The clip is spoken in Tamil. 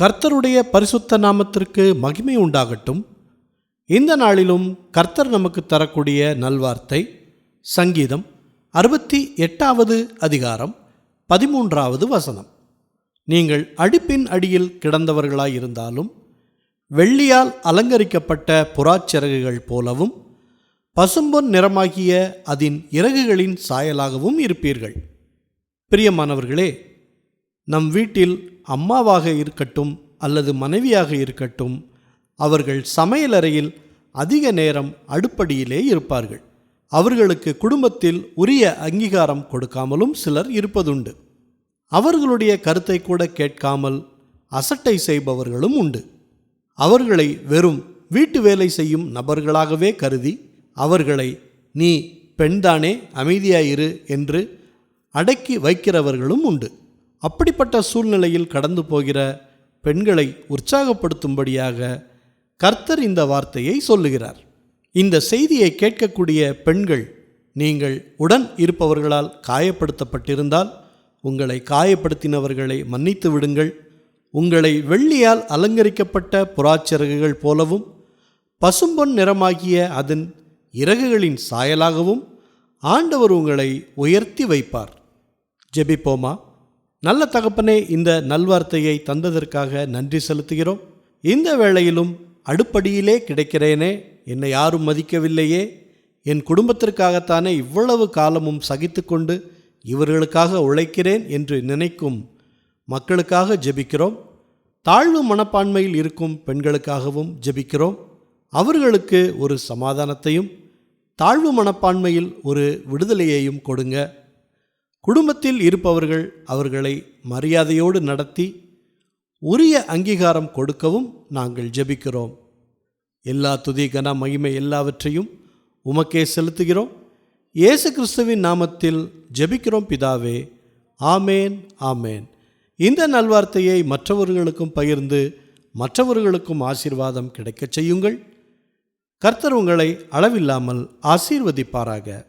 கர்த்தருடைய பரிசுத்த நாமத்திற்கு மகிமை உண்டாகட்டும். இந்த நாளிலும் கர்த்தர் நமக்கு தரக்கூடிய நல்வார்த்தை சங்கீதம் அறுபத்தி எட்டாவது அதிகாரம் பதிமூன்றாவது வசனம். நீங்கள் அடிப்பின் அடியில் கிடந்தவர்களாயிருந்தாலும் வெள்ளியால் அலங்கரிக்கப்பட்ட புறாச்சிறகுகள் போலவும் பசும்பொன் நிறமாகிய அதன் இறகுகளின் சாயலாகவும் இருப்பீர்கள். பிரியமானவர்களே நம் வீட்டில் அம்மாவாக இருக்கட்டும் அல்லது மனைவியாக இருக்கட்டும் அவர்கள் சமையலறையில் அதிக நேரம் அடுப்படியிலே இருப்பார்கள். அவர்களுக்கு குடும்பத்தில் உரிய அங்கீகாரம் கொடுக்காமலும் சிலர் இருப்பதுண்டு. அவர்களுடைய கருத்தை கூட கேட்காமல் அசட்டை செய்பவர்களும் உண்டு. அவர்களை வெறும் வீட்டு வேலை செய்யும் நபர்களாகவே கருதி அவர்களை நீ பெண்தானே அமைதியாயிரு என்று அடக்கி வைக்கிறவர்களும் உண்டு. அப்படிப்பட்ட சூழ்நிலையில் கடந்து போகிற பெண்களை உற்சாகப்படுத்தும்படியாக கர்த்தர் இந்த வார்த்தையை சொல்லுகிறார். இந்த செய்தியை கேட்கக்கூடிய பெண்கள் நீங்கள் உடன் இருப்பவர்களால் காயப்படுத்தப்பட்டிருந்தால் உங்களை காயப்படுத்தினவர்களை மன்னித்து விடுங்கள். உங்களை வெள்ளியால் அலங்கரிக்கப்பட்ட புறாச்சிறகுகள் போலவும் பசும்பொன் நிறமாகிய அதன் இறகுகளின் சாயலாகவும் ஆண்டவர் உங்களை உயர்த்தி வைப்பார். ஜெபிப்போமா? நல்ல தகப்பனே இந்த நல்வார்த்தையை தந்ததற்காக நன்றி செலுத்துகிறோம். இந்த வேளையிலும் அடுப்படியிலே கிடைக்கிறேனே என்னை யாரும் மதிக்கவில்லையே. என் குடும்பத்திற்காகத்தானே இவ்வளவு காலமும் சகித்துக்கொண்டு இவர்களுக்காக உழைக்கிறேன் என்று நினைக்கும் மக்களுக்காக ஜெபிக்கிறோம். தாழ்வு மனப்பான்மையில் இருக்கும் பெண்களுக்காகவும் ஜெபிக்கிறோம். அவர்களுக்கு ஒரு சமாதானத்தையும் தாழ்வு மனப்பான்மையில் ஒரு விடுதலையையும் கொடுங்க. குடும்பத்தில் இருப்பவர்கள் அவர்களை மரியாதையோடு நடத்தி உரிய அங்கீகாரம் கொடுக்கவும் நாங்கள் ஜெபிக்கிறோம். எல்லா துதி கன மகிமை எல்லாவற்றையும் உமக்கே செலுத்துகிறோம். இயேசு கிறிஸ்துவின் நாமத்தில் ஜெபிக்கிறோம் பிதாவே. ஆமேன் ஆமேன். இந்த நல்வார்த்தையை மற்றவர்களுக்கும் பகிர்ந்து மற்றவர்களுக்கும் ஆசீர்வாதம் கிடைக்கச் செய்யுங்கள். கர்த்தர் உங்களை அளவில்லாமல் ஆசீர்வதிப்பாராக.